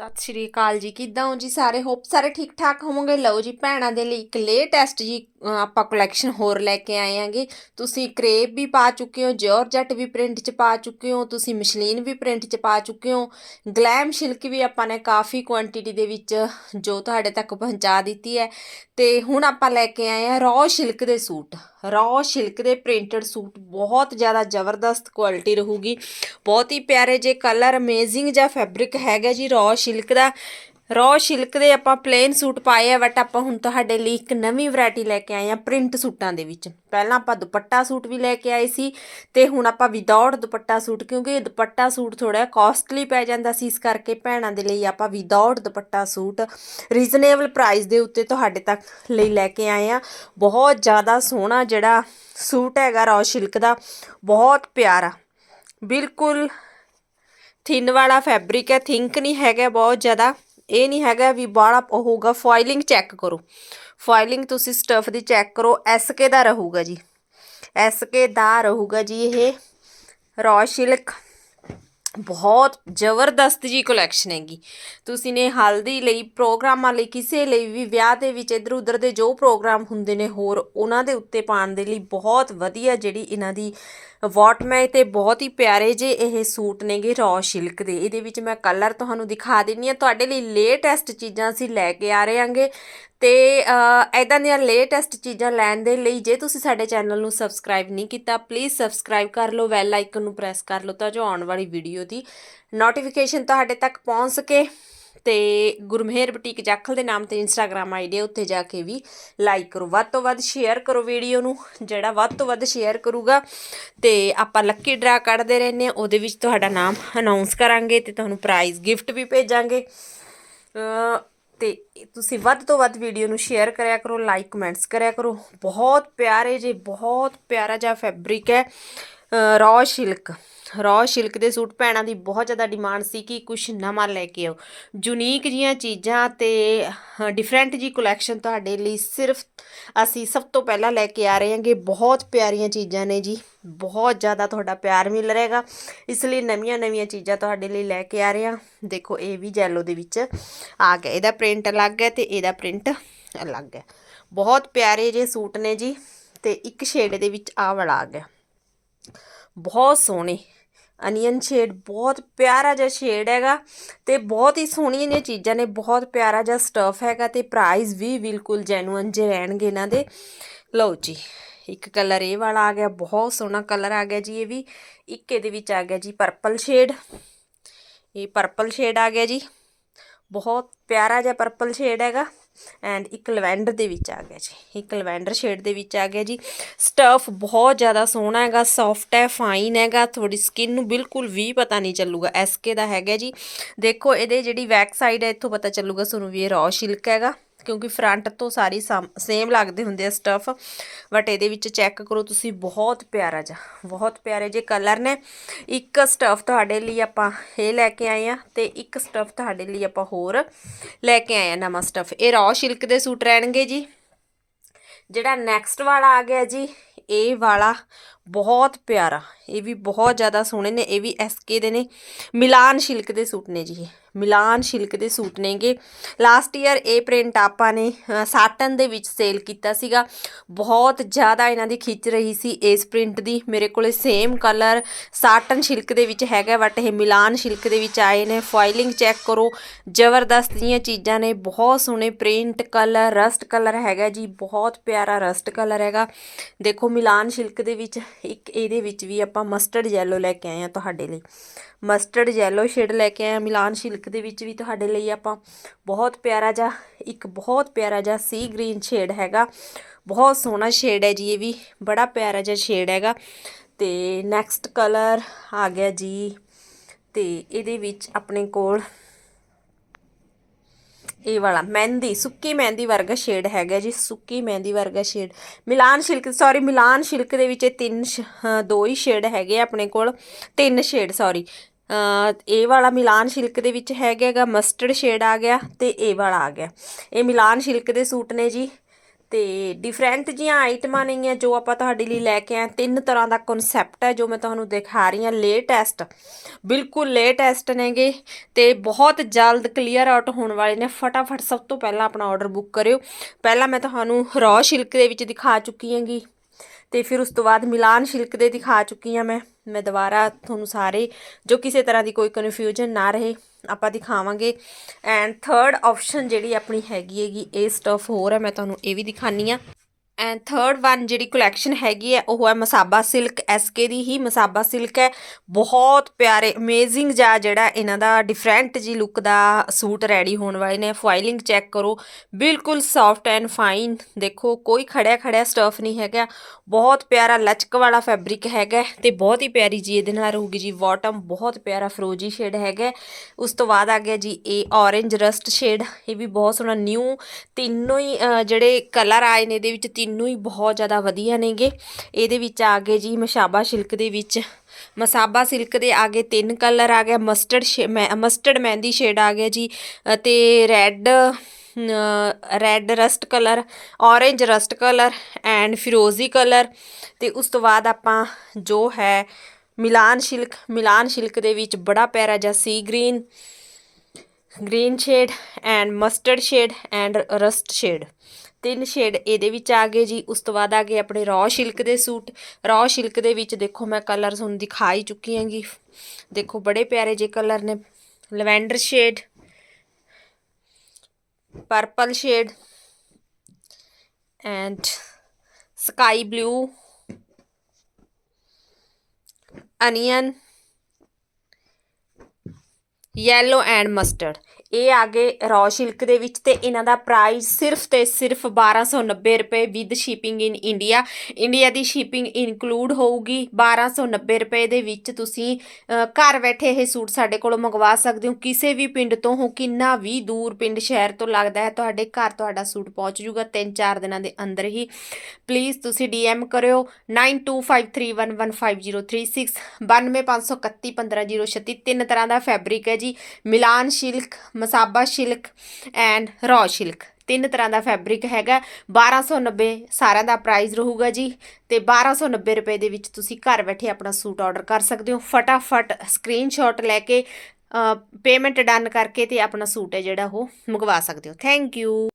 ਸਤਿ ਸ਼੍ਰੀ ਅਕਾਲ ਜੀ, ਕਿੱਦਾਂ ਹੋ ਜੀ ਸਾਰੇ? ਹੋਪ ਸਾਰੇ ਠੀਕ ਠਾਕ ਹੋਵੋਗੇ? ਲਓ ਜੀ, ਭੈਣਾਂ ਦੇ ਲਈ ਇੱਕ ਲੇਟੈਸਟ ਜੀ ਆਪਾਂ ਕਲੈਕਸ਼ਨ ਹੋਰ ਲੈ ਕੇ ਆਏ ਆਂਗੇ। ਤੁਸੀਂ ਕਰੇਪ ਵੀ ਪਾ ਚੁੱਕੇ ਹੋ ਜਾਰਜਟ ਵੀ ਪ੍ਰਿੰਟ ਚ ਪਾ ਚੁੱਕੇ ਹੋ, ਤੁਸੀਂ ਮਸ਼ਲੀਨ ਵੀ ਪ੍ਰਿੰਟ ਚ ਪਾ ਚੁੱਕੇ ਹੋ। ਗਲੈਮ ਸਿਲਕ ਵੀ ਆਪਾਂ ਨੇ ਕਾਫੀ ਕੁਆਂਟੀਟੀ ਦੇ ਵਿੱਚ ਜੋ ਤੁਹਾਡੇ ਤੱਕ ਪਹੁੰਚਾ ਦਿੱਤੀ ਹੈ। ਤੇ ਹੁਣ ਆਪਾਂ ਲੈ ਕੇ ਆਏ ਆ ਰॉ ਸਿਲਕ ਦੇ ਸੂਟ। ਰॉ ਸਿਲਕ ਦੇ ਪ੍ਰਿੰਟਡ ਸੂਟ ਬਹੁਤ ਜ਼ਿਆਦਾ ਜ਼ਬਰਦਸਤ ਕੁਆਲਿਟੀ ਰਹੂਗੀ। ਬਹੁਤ ਹੀ ਪਿਆਰੇ ਜੇ ਕਲਰ ਅਮੇਜ਼ਿੰਗ ਜਿਹਾ ਫੈਬਰਿਕ ਹੈਗਾ ਜੀ ਰॉ ਸਿਲਕ ਦਾ। ਰॉ ਸਿਲਕ ਦੇ ਆਪਾਂ ਪਲੇਨ ਸੂਟ ਪਾਏ ਆ ਬਟ ਆਪਾਂ ਹੁਣ ਤੁਹਾਡੇ ਲਈ ਇੱਕ ਨਵੀਂ ਵੈਰਾਈਟੀ ਲੈ ਕੇ ਆਏ ਆ ਪ੍ਰਿੰਟ ਸੂਟਾਂ ਦੇ ਵਿੱਚ। ਪਹਿਲਾਂ ਆਪਾਂ ਦੁਪੱਟਾ ਸੂਟ ਵੀ ਲੈ ਕੇ ਆਏ ਸੀ ਤੇ ਹੁਣ ਆਪਾਂ ਵਿਦਆਊਟ ਦੁਪੱਟਾ ਸੂਟ, ਕਿਉਂਕਿ ਦੁਪੱਟਾ ਸੂਟ ਥੋੜਾ ਕਾਸਟਲੀ ਪੈ ਜਾਂਦਾ ਸੀ, ਇਸ ਕਰਕੇ ਭੈਣਾਂ ਦੇ ਲਈ ਆਪਾਂ without dupatta suit reasonable price ਦੇ ਉੱਤੇ ਤੁਹਾਡੇ ਤੱਕ ਲਈ ਲੈ ਕੇ ਆਏ ਆ। ਬਹੁਤ ਜ਼ਿਆਦਾ ਸੋਹਣਾ ਜਿਹੜਾ ਸੂਟ ਹੈਗਾ ਰॉ ਸਿਲਕ ਦਾ, ਬਹੁਤ ਪਿਆਰਾ। ਬਿਲਕੁਲ ਥਿਨ ਵਾਲਾ ਫੈਬਰਿਕ ਹੈ ਥਿੰਕ ਨਹੀਂ ਹੈਗਾ ਬਹੁਤ ਜ਼ਿਆਦਾ। ਇਹ ਨਹੀਂ ਹੈਗਾ ਵੀ ਬਾਹਲਾ ਉਹ ਹੋਊਗਾ ਫੋਇਲਿੰਗ ਚੈੱਕ ਕਰੋ। ਫੋਇਲਿੰਗ ਤੁਸੀਂ ਸਟਫ ਦੀ ਚੈੱਕ ਕਰੋ ਐਸਕੇ ਦਾ ਰਹੂਗਾ ਜੀ। ਐਸਕੇ ਦਾ ਰਹੂਗਾ ਜੀ ਇਹ ਰॉ ਸਿਲਕ ਬਹੁਤ ਜ਼ਬਰਦਸਤ ਜੀ ਕਲੈਕਸ਼ਨ ਹੈਗੀ। ਤੁਸੀਂ ਨੇ ਹਲਦੀ ਲਈ, ਪ੍ਰੋਗਰਾਮਾਂ ਲਈ, ਕਿਸੇ ਲਈ ਵੀ ਵਿਆਹ ਦੇ ਵਿੱਚ, ਇਧਰ ਉਧਰ ਦੇ ਜੋ ਪ੍ਰੋਗਰਾਮ ਹੁੰਦੇ ਨੇ, ਹੋਰ ਉਹਨਾਂ ਦੇ ਉੱਤੇ ਪਾਉਣ ਦੇ ਲਈ ਬਹੁਤ ਵਧੀਆ ਜਿਹੜੀ ਇਹਨਾਂ ਦੀ ਵਾਟਮੈਚ ਤੇ ਬਹੁਤ ਹੀ ਪਿਆਰੇ ਜੇ ਇਹ ਸੂਟ ਨੇਗੇ ਰॉ ਸਿਲਕ ਦੇ। ਇਹਦੇ ਵਿੱਚ ਮੈਂ ਕਲਰ ਤੁਹਾਨੂੰ ਦਿਖਾ ਦਿੰਨੀ ਆ ਤੁਹਾਡੇ ਲਈ ਲੇਟੈਸਟ ਚੀਜ਼ਾਂ ਅਸੀਂ ਲੈ ਕੇ ਆ ਰਹੇ ਹਾਂਗੇ। ਤੇ ਐਦਾਂ ਦੀਆਂ ਲੇਟੈਸਟ ਚੀਜ਼ਾਂ ਲੈਣ ਦੇ ਲਈ ਜੇ ਤੁਸੀਂ ਸਾਡੇ ਚੈਨਲ ਨੂੰ ਸਬਸਕ੍ਰਾਈਬ ਨਹੀਂ ਕੀਤਾ ਪਲੀਜ਼ ਸਬਸਕ੍ਰਾਈਬ ਕਰ ਲਓ ਬੈਲ ਆਈਕਨ ਨੂੰ ਪ੍ਰੈਸ ਕਰ ਲਓ ਤਾਂ ਜੋ ਆਉਣ ਵਾਲੀ ਵੀਡੀਓ ਦੀ ਨੋਟੀਫਿਕੇਸ਼ਨ ਤੁਹਾਡੇ ਤੱਕ ਪਹੁੰਚ ਸਕੇ। ਤੇ ਗੁਰਮੇਹਰ ਬੁਟੀਕ ਜਾਖਲ ਦੇ ਨਾਮ ਤੇ ਇੰਸਟਾਗ੍ਰam ਆਈਡੀ ਉੱਤੇ ਜਾ ਕੇ ਵੀ ਲਾਈਕ ਕਰੋ। ਵੱਧ ਤੋਂ ਵੱਧ ਸ਼ੇਅਰ ਕਰੋ ਵੀਡੀਓ ਨੂੰ, ਜਿਹੜਾ ਵੱਧ ਤੋਂ ਵੱਧ ਸ਼ੇਅਰ ਕਰੂਗਾ। ਤੇ ਆਪਾਂ ਲੱਕੀ ਡਰਾ ਕੱਢਦੇ ਰਹਿੰਦੇ ਹਾਂ ਉਹਦੇ ਵਿੱਚ ਤੁਹਾਡਾ ਨਾਮ ਅਨਾਉਂਸ ਕਰਾਂਗੇ ਤੇ ਤੁਹਾਨੂੰ ਪ੍ਰਾਈਜ਼ ਗਿਫਟ ਵੀ ਭੇਜਾਂਗੇ। ਅ ਤੇ ਤੁਸੀਂ ਵੱਧ ਤੋਂ ਵੱਧ ਵੀਡੀਓ ਨੂੰ ਸ਼ੇਅਰ ਕਰਿਆ ਕਰੋ ਲਾਈਕ ਕਮੈਂਟਸ ਕਰਿਆ ਕਰੋ। ਬਹੁਤ ਪਿਆਰੇ ਜੇ, ਬਹੁਤ ਪਿਆਰਾ ਜਿਹਾ ਫੈਬਰਿਕ ਹੈ। ਰੌ ਸਿਲਕ ਰॉ ਸਿਲਕ ਦੇ ਸੂਟ ਭੈਣਾਂ ਦੀ ਬਹੁਤ ਜ਼ਿਆਦਾ ਡਿਮਾਂਡ ਸੀ ਕਿ ਕੁਝ ਨਵਾਂ ਲੈ ਕੇ ਆਓ। ਯੂਨੀਕ ਜੀਆਂ ਚੀਜ਼ਾਂ ਤੇ ਡਿਫਰੈਂਟ ਜੀ ਕਲੈਕਸ਼ਨ ਤੁਹਾਡੇ ਲਈ ਸਿਰਫ ਅਸੀਂ ਸਭ ਤੋਂ ਪਹਿਲਾਂ ਲੈ ਕੇ ਆ ਰਹੇ ਹਾਂਗੇ। ਬਹੁਤ ਪਿਆਰੀਆਂ ਚੀਜ਼ਾਂ ਨੇ ਜੀ। ਬਹੁਤ ਜ਼ਿਆਦਾ ਤੁਹਾਡਾ ਪਿਆਰ ਮਿਲ ਰਹੇਗਾ। ਇਸ ਲਈ ਨਵੀਆਂ ਨਵੀਆਂ ਚੀਜ਼ਾਂ ਤੁਹਾਡੇ ਲਈ ਲੈ ਕੇ ਆ ਰਹੇ ਹਾਂ। ਦੇਖੋ, ਇਹ ਵੀ ਜੈਲੋ ਦੇ ਵਿੱਚ ਆ ਗਿਆ। ਇਹਦਾ ਪ੍ਰਿੰਟ ਅਲੱਗ ਹੈ ਤੇ ਇਹਦਾ ਪ੍ਰਿੰਟ ਅਲੱਗ ਹੈ। ਬਹੁਤ ਪਿਆਰੇ ਜੇ ਸੂਟ ਨੇ ਜੀ। ਤੇ ਇੱਕ ਸ਼ੇਡ ਦੇ ਵਿੱਚ ਆ ਵਾਲਾ ਆ ਗਿਆ। ਬਹੁਤ ਸੋਹਣੇ। ਅਨੀਅਨ ਸ਼ੇਡ ਬਹੁਤ ਪਿਆਰਾ ਜਿਹਾ ਸ਼ੇਡ ਹੈਗਾ ਤੇ ਬਹੁਤ ਹੀ ਸੋਹਣੀਆਂ ਨੇ ਚੀਜ਼ਾਂ ਨੇ, ਬਹੁਤ ਪਿਆਰਾ ਜਿਹਾ ਸਟਫ ਹੈਗਾ ਤੇ ਪ੍ਰਾਈਸ ਵੀ ਬਿਲਕੁਲ ਜੈਨੂਅਨ ਜੇ ਰਹਿਣਗੇ ਇਹਨਾਂ ਦੇ। ਲਓ ਜੀ, ਇੱਕ ਕਲਰ ਇਹ ਵਾਲਾ ਆ ਗਿਆ, ਬਹੁਤ ਸੋਹਣਾ ਕਲਰ ਆ ਗਿਆ ਜੀ ਇਹ ਵੀ, ਇੱਕ ਇਹਦੇ ਵਿੱਚ ਆ ਗਿਆ ਜੀ ਪਰਪਲ ਸ਼ੇਡ ਇਹ ਪਰਪਲ ਸ਼ੇਡ ਆ ਗਿਆ ਜੀ, ਬਹੁਤ ਪਿਆਰਾ ਜਿਹਾ ਪਰਪਲ ਸ਼ੇਡ ਹੈਗਾ। ਐਂਡ ਇੱਕ ਲਵੈਂਡਰ ਦੇ ਵਿੱਚ ਆ ਗਿਆ ਜੀ। ਇੱਕ ਲਵੈਂਡਰ ਸ਼ੇਡ ਦੇ ਵਿੱਚ ਆ ਗਿਆ ਜੀ। ਸਟਫ ਬਹੁਤ ਜ਼ਿਆਦਾ ਸੋਹਣਾ ਹੈਗਾ ਸੌਫਟ ਹੈ ਫਾਈਨ ਹੈਗਾ। ਤੁਹਾਡੀ ਸਕਿਨ ਨੂੰ ਬਿਲਕੁਲ ਵੀ ਪਤਾ ਨਹੀਂ ਚੱਲੂਗਾ। ਐਸਕੇ ਦਾ ਹੈਗਾ ਜੀ। ਦੇਖੋ, ਇਹਦੇ ਜਿਹੜੀ ਬੈਕ ਸਾਈਡ ਹੈ, ਇੱਥੋਂ ਪਤਾ ਚੱਲੂਗਾ ਤੁਹਾਨੂੰ ਵੀ ਇਹ ਰॉ ਸਿਲਕ ਹੈਗਾ। ਕਿਉਂਕਿ ਫਰੰਟ ਤੋਂ ਸਾਰੀ ਸੇਮ ਲੱਗਦੇ ਹੁੰਦੇ ਆ ਸਟਫ ਬਟ ਇਹਦੇ ਵਿੱਚ ਚੈੱਕ ਕਰੋ ਤੁਸੀਂ, ਬਹੁਤ ਪਿਆਰਾ ਜਿਹਾ, ਬਹੁਤ ਪਿਆਰੇ ਜੇ ਕਲਰ ਨੇ। ਇੱਕ ਸਟਫ ਤੁਹਾਡੇ ਲਈ ਆਪਾਂ ਇਹ ਲੈ ਕੇ ਆਏ ਆ ਤੇ ਇੱਕ ਸਟਫ ਤੁਹਾਡੇ ਲਈ ਆਪਾਂ ਹੋਰ ਲੈ ਕੇ ਆਏ ਆ ਨਵਾਂ ਸਟਫ ਇਹ ਰॉ ਸਿਲਕ ਦੇ ਸੂਟ ਰਹਿਣਗੇ ਜੀ। ਜਿਹੜਾ ਨੈਕਸਟ ਵਾਲਾ ਆ ਗਿਆ ਜੀ, ਇਹ ਵਾਲਾ ਬਹੁਤ ਪਿਆਰਾ, ਇਹ ਵੀ ਬਹੁਤ ਜ਼ਿਆਦਾ ਸੋਹਣੇ ਨੇ, ਇਹ ਵੀ ਐਸਕੇ ਦੇ ਨੇ। ਮਿਲਾਨ ਸਿਲਕ ਦੇ ਸੂਟ ਨੇ ਜੀ ਇਹ। ਮਿਲਾਨ ਸਿਲਕ ਦੇ ਸੂਟ ਨੇਗੇ। ਲਾਸਟ ਈਅਰ ਇਹ ਪ੍ਰਿੰਟ ਆਪਾਂ ਨੇ ਸਾਟਨ ਦੇ ਵਿੱਚ ਸੇਲ ਕੀਤਾ ਸੀਗਾ। ਬਹੁਤ ਜ਼ਿਆਦਾ ਇਹਨਾਂ ਦੀ ਖਿੱਚ ਰਹੀ ਸੀ ਇਸ ਪ੍ਰਿੰਟ ਦੀ। ਮੇਰੇ ਕੋਲੇ ਸੇਮ ਕਲਰ ਸਾਟਨ ਸਿਲਕ ਦੇ ਵਿੱਚ ਹੈਗਾ ਬਟ ਇਹ ਮਿਲਾਨ ਸਿਲਕ ਦੇ ਵਿੱਚ ਆਏ ਨੇ। ਫਾਈਲਿੰਗ ਚੈੱਕ ਕਰੋ, ਜ਼ਬਰਦਸਤ ਦੀਆਂ ਚੀਜ਼ਾਂ ਨੇ। ਬਹੁਤ ਸੋਹਣੇ ਪ੍ਰਿੰਟ ਕਲਰ ਰਸਟ ਕਲਰ ਹੈਗਾ ਜੀ। ਬਹੁਤ ਪਿਆਰਾ ਰਸਟ ਕਲਰ ਹੈਗਾ। ਦੇਖੋ, ਮਿਲਾਨ ਸਿਲਕ ਦੇ ਵਿੱਚ ਇੱਕ ਇਹਦੇ ਵਿੱਚ ਵੀ ਆਪਾਂ ਮਸਟਰਡ ਯੈਲੋ ਲੈ ਕੇ ਆਏ ਆ ਤੁਹਾਡੇ ਲਈ। ਮਸਟਰਡ ਯੈਲੋ ਸ਼ੇਡ ਲੈ ਕੇ ਆਇਆ ਆ, ਮਿਲਾਨ ਸਿਲਕ ਦੇ ਵਿੱਚ ਵੀ ਤੁਹਾਡੇ ਲਈ ਆਪਾਂ ਬਹੁਤ ਪਿਆਰਾ ਜਿਹਾ, ਇੱਕ ਬਹੁਤ ਪਿਆਰਾ ਜਿਹਾ ਸੀ ਗ੍ਰੀਨ ਸ਼ੇਡ ਹੈਗਾ। ਬਹੁਤ ਸੋਹਣਾ ਸ਼ੇਡ ਹੈ ਜੀ ਇਹ ਵੀ, ਬੜਾ ਪਿਆਰਾ ਜਿਹਾ ਸ਼ੇਡ ਹੈਗਾ। ਤੇ ਨੈਕਸਟ ਕਲਰ ਆ ਗਿਆ ਜੀ, ਤੇ ਇਹਦੇ ਵਿੱਚ ਆਪਣੇ ਕੋਲ ਇਹ ਵਾਲਾ ਮਹਿੰਦੀ, ਸੁੱਕੀ ਮਹਿੰਦੀ ਵਰਗਾ ਸ਼ੇਡ ਹੈਗਾ ਜੀ, ਸੁੱਕੀ ਮਹਿੰਦੀ ਵਰਗਾ shade Milan silk sorry Milan silk ਦੇ ਵਿੱਚ ਇਹ ਤਿੰਨ ਸ਼- ਦੋ ਹੀ ਸ਼ੇਡ ਹੈਗੇ ਆ ਆਪਣੇ ਕੋਲ। ਤਿੰਨ ਸ਼ੇਡ ਸੌਰੀ ਇਹ ਵਾਲਾ ਮਿਲਾਨ ਸਿਲਕ ਦੇ ਵਿੱਚ ਹੈਗਾਗਾ ਮਸਟਰਡ ਸ਼ੇਡ ਆ ਗਿਆ ਤੇ ਇਹ ਵਾਲਾ ਆ ਗਿਆ। ਇਹ ਮਿਲਾਨ ਸਿਲਕ ਦੇ ਸੂਟ ਨੇ ਜੀ ਤੇ ਡਿਫਰੈਂਟ ਜੀਆਂ ਆਈਟਮਾਂ ਨੇਗੀਆਂ ਜੋ ਆਪਾਂ ਤੁਹਾਡੇ ਲਈ ਲੈ ਕੇ ਆਏ। ਤਿੰਨ ਤਰ੍ਹਾਂ ਦਾ ਕਨਸੈਪਟ ਹੈ ਜੋ ਮੈਂ ਤੁਹਾਨੂੰ ਦਿਖਾ ਰਹੀ ਹਾਂ। ਲੇਟੈਸਟ ਬਿਲਕੁਲ ਲੇਟੈਸਟ ਨੇਗੇ ਤੇ ਬਹੁਤ ਜਲਦ ਕਲੀਅਰ ਆਊਟ ਹੋਣ ਵਾਲੇ ਨੇ। ਫਟਾਫਟ ਸਭ ਤੋਂ ਪਹਿਲਾਂ ਆਪਣਾ ਆਰਡਰ ਬੁੱਕ ਕਰਿਓ। ਪਹਿਲਾਂ ਮੈਂ ਤੁਹਾਨੂੰ ਰॉ ਸਿਲਕ ਦੇ ਵਿੱਚ ਦਿਖਾ ਚੁੱਕੀ ਹਾਂਗੀ ਤੇ ਫਿਰ ਉਸ ਤੋਂ ਬਾਅਦ ਮਿਲਾਨ ਸਿਲਕ ਦੇ ਦਿਖਾ ਚੁੱਕੀ ਹਾਂ ਮੈਂ। ਮੈਂ ਦੁਬਾਰਾ ਤੁਹਾਨੂੰ ਸਾਰੇ ਜੋ ਕਿਸੇ ਤਰ੍ਹਾਂ ਦੀ ਕੋਈ ਕਨਫਿਊਜ਼ਨ ਨਾ ਰਹੇ, ਆਪਾਂ ਦਿਖਾਵਾਂਗੇ। ਐਂਡ ਥਰਡ ਆਪਸ਼ਨ ਜਿਹੜੀ ਆਪਣੀ ਹੈਗੀ ਹੈਗੀ, ਇਹ ਸਟਫ ਹੋਰ ਹੈ, ਮੈਂ ਤੁਹਾਨੂੰ ਇਹ ਵੀ ਦਿਖਾਨੀ ਆ। ਐਂਡ ਥਰਡ ਵਨ ਜਿਹੜੀ ਕਲੈਕਸ਼ਨ ਹੈਗੀ ਹੈ, ਉਹ ਹੈ ਮਸਾਬਾ ਸਿਲਕ ਐਸਕੇ ਦੀ ਹੀ ਮਸਾਬਾ ਸਿਲਕ ਹੈ। ਬਹੁਤ ਪਿਆਰੇ ਅਮੇਜ਼ਿੰਗ ਜਿਹਾ ਜਿਹੜਾ ਇਹਨਾਂ ਦਾ ਡਿਫਰੈਂਟ ਜੀ ਲੁੱਕ ਦਾ ਸੂਟ ਰੈਡੀ ਹੋਣ ਵਾਲੇ ਨੇ। ਫਾਈਲਿੰਗ ਚੈੱਕ ਕਰੋ। ਬਿਲਕੁਲ ਸੌਫਟ ਐਂਡ ਫਾਈਨ ਦੇਖੋ, ਕੋਈ ਖੜਿਆ ਖੜਿਆ ਸਟਫ ਨਹੀਂ ਹੈਗਾ। ਬਹੁਤ ਪਿਆਰਾ ਲਚਕ ਵਾਲਾ ਫੈਬਰਿਕ ਹੈਗਾ ਹੈ ਤੇ ਬਹੁਤ ਹੀ ਪਿਆਰੀ ਜੀ ਇਹਦੇ ਨਾਲ ਰਹੂਗੀ ਜੀ ਬਾਟਮ ਬਹੁਤ ਪਿਆਰਾ ਫਰੋਜੀ ਸ਼ੇਡ ਹੈਗਾ ਉਸ ਤੋਂ ਬਾਅਦ ਆ ਗਿਆ ਜੀ ਇਹ ਔਰੇਂਜ ਰਸਟ ਸ਼ੇਡ ਇਹ ਵੀ ਬਹੁਤ ਸੋਹਣਾ ਨਿਊ ਤਿੰਨੋਂ ਹੀ ਜਿਹੜੇ ਕਲਰ ਆਏ ਨੇ ਇਹਦੇ ਵਿੱਚ ਤਿੰਨੋਂ ਹੀ ਬਹੁਤ ਜ਼ਿਆਦਾ ਵਧੀਆ ਨੇਗੇ। ਇਹਦੇ ਵਿੱਚ ਆ ਗਏ ਜੀ ਮਸ਼ਾਬਾ ਸਿਲਕ ਦੇ ਵਿੱਚ। ਮਸਾਬਾ ਸਿਲਕ ਦੇ ਆਗੇ ਤਿੰਨ ਕਲਰ ਆ ਗਿਆ ਮਸਟਰਡ ਮਸਟਰਡ ਮਹਿੰਦੀ ਸ਼ੇਡ ਆ ਗਿਆ ਜੀ ਅਤੇ red red rust colour orange rust colour and ਫਿਰੋਜ਼ੀ colour ਤੇ ਉਸ ਤੋਂ ਬਾਅਦ ਆਪਾਂ ਜੋ ਹੈ ਮਿਲਾਨ ਸਿਲਕ ਮਿਲਾਨ ਸਿਲਕ ਦੇ ਵਿੱਚ ਬੜਾ ਪਿਆਰਾ ਜਿਹਾ ਸੀ green green shade and mustard shade and rust shade ਤਿੰਨ ਸ਼ੇਡ ਇਹਦੇ ਵਿੱਚ ਆ ਗਏ ਜੀ, ਉਸ ਤੋਂ ਬਾਅਦ ਆ ਗਏ ਆਪਣੇ ਰॉ ਸਿਲਕ ਦੇ ਸੂਟ। ਰॉ ਸਿਲਕ ਦੇ ਵਿੱਚ ਦੇਖੋ ਮੈਂ ਕਲਰ ਤੁਹਾਨੂੰ ਦਿਖਾ ਹੀ ਚੁੱਕੀ ਹਾਂਗੀ ਦੇਖੋ ਬੜੇ ਪਿਆਰੇ ਜੇ ਕਲਰ ਨੇ। Lavender shade purple shade and sky blue onion yellow and mustard ਇਹ ਆ ਗਏ ਰॉ ਸਿਲਕ ਦੇ ਵਿੱਚ ਤੇ ਇਹਨਾਂ ਦਾ ਪ੍ਰਾਈਸ ਸਿਰਫ ਤੇ ਸਿਰਫ 1290 ਰੁਪਏ with shipping in India India the shipping include ਹੋਊਗੀ 1290 ਰੁਪਏ ਦੇ ਵਿੱਚ ਤੁਸੀਂ ਘਰ ਬੈਠੇ ਇਹ ਸੂਟ ਸਾਡੇ ਕੋਲੋਂ ਮੰਗਵਾ ਸਕਦੇ ਹੋ। ਕਿਸੇ ਵੀ ਪਿੰਡ ਤੋਂ ਹੋ, ਕਿੰਨਾ ਵੀ ਦੂਰ ਪਿੰਡ, ਸ਼ਹਿਰ ਤੋਂ ਲੱਗਦਾ ਹੈ, ਤੁਹਾਡੇ ਘਰ ਤੁਹਾਡਾ ਸੂਟ ਪਹੁੰਚ ਜਾਊਗਾ 3-4 ਦਿਨਾਂ ਦੇ ਅੰਦਰ ਹੀ। ਪਲੀਜ਼ ਤੁਸੀਂ ਡੀਐਮ ਕਰਿਓ 9253115036 9253311536 ਤਿੰਨ ਤਰ੍ਹਾਂ ਦਾ ਫੈਬਰਿਕ ਹੈ ਜੀ। Milan silk Masaba silk and raw silk. ਤਿੰਨ ਤਰ੍ਹਾਂ ਦਾ ਫੈਬਰਿਕ ਹੈਗਾ। 1290 ਸਾਰਿਆਂ ਦਾ ਪ੍ਰਾਈਸ ਰਹੂਗਾ ਜੀ। ਤੇ 1290 ਰੁਪਏ ਦੇ ਵਿੱਚ ਤੁਸੀਂ ਘਰ ਬੈਠੇ ਆਪਣਾ ਸੂਟ ਆਰਡਰ ਕਰ ਸਕਦੇ ਹੋ। ਫਟਾਫਟ ਸਕਰੀਨਸ਼ਾਟ ਲੈ ਕੇ ਪੇਮੈਂਟ ਡਨ ਕਰਕੇ ਤੇ ਆਪਣਾ ਸੂਟ ਹੈ ਜਿਹੜਾ ਉਹ ਮੰਗਵਾ ਸਕਦੇ ਹੋ। Thank you